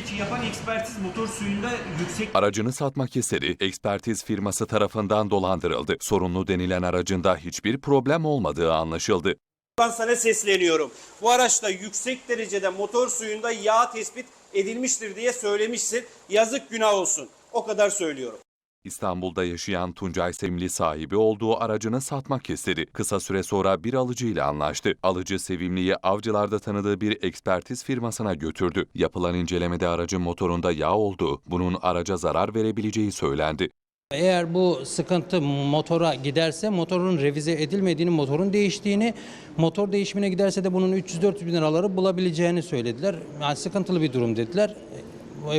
Peki yapan ekspertiz motor suyunda yüksek Aracını satmak istedi. Ekspertiz firması tarafından dolandırıldı. Sorunlu denilen aracında hiçbir problem olmadığı anlaşıldı. Ben sana sesleniyorum. Bu araçta yüksek derecede motor suyunda yağ tespit edilmiştir diye söylemişsin. Yazık günah olsun. O kadar söylüyorum. İstanbul'da yaşayan Tuncay Sevimli sahibi olduğu aracını satmak istedi. Kısa süre sonra bir alıcıyla anlaştı. Alıcı Sevimli'yi avcılarda tanıdığı bir ekspertiz firmasına götürdü. Yapılan incelemede aracın motorunda yağ olduğu, bunun araca zarar verebileceği söylendi. Eğer bu sıkıntı motora giderse motorun revize edilmediğini, motorun değiştiğini, motor değişimine giderse de bunun 300-400 bin liraları bulabileceğini söylediler. Yani sıkıntılı bir durum dediler.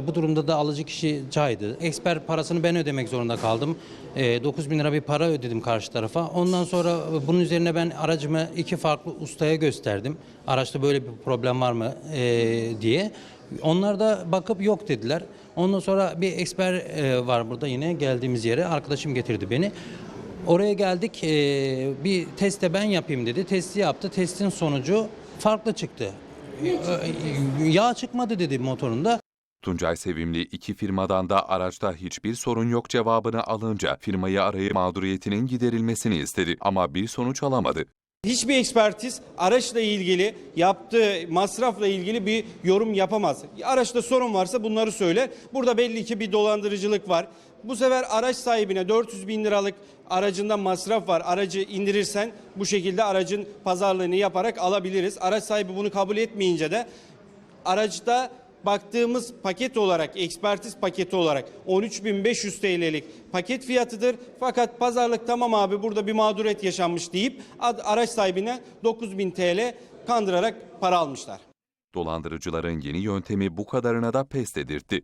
Bu durumda da alıcı kişi caydı. Eksper parasını ben ödemek zorunda kaldım. E, 9 bin lira bir para ödedim karşı tarafa. Ondan sonra e, bunun üzerine ben aracımı iki farklı ustaya gösterdim. Araçta böyle bir problem var mı e, diye. Onlar da bakıp yok dediler. Ondan sonra bir eksper e, var burada yine geldiğimiz yere. Arkadaşım getirdi beni. Oraya geldik. e, bir test de ben yapayım dedi. Testi yaptı. Testin sonucu farklı çıktı. Yağ çıkmadı dedi motorunda. Tuncay Sevimli iki firmadan da araçta hiçbir sorun yok cevabını alınca firmayı arayıp mağduriyetinin giderilmesini istedi ama bir sonuç alamadı. Hiçbir ekspertiz araçla ilgili yaptığı masrafla ilgili bir yorum yapamaz. Araçta sorun varsa bunları söyler. Burada belli ki bir dolandırıcılık var. Bu sefer araç sahibine 400 bin liralık aracında masraf var. Aracı indirirsen bu şekilde aracın pazarlığını yaparak alabiliriz. Araç sahibi bunu kabul etmeyince de araçta baktığımız paket olarak, ekspertiz paketi olarak 13.500 TL'lik paket fiyatıdır. Fakat pazarlık tamam abi burada bir mağduriyet yaşanmış deyip araç sahibine 9.000 TL kandırarak para almışlar. Dolandırıcıların yeni yöntemi bu kadarına da pes dedirtti.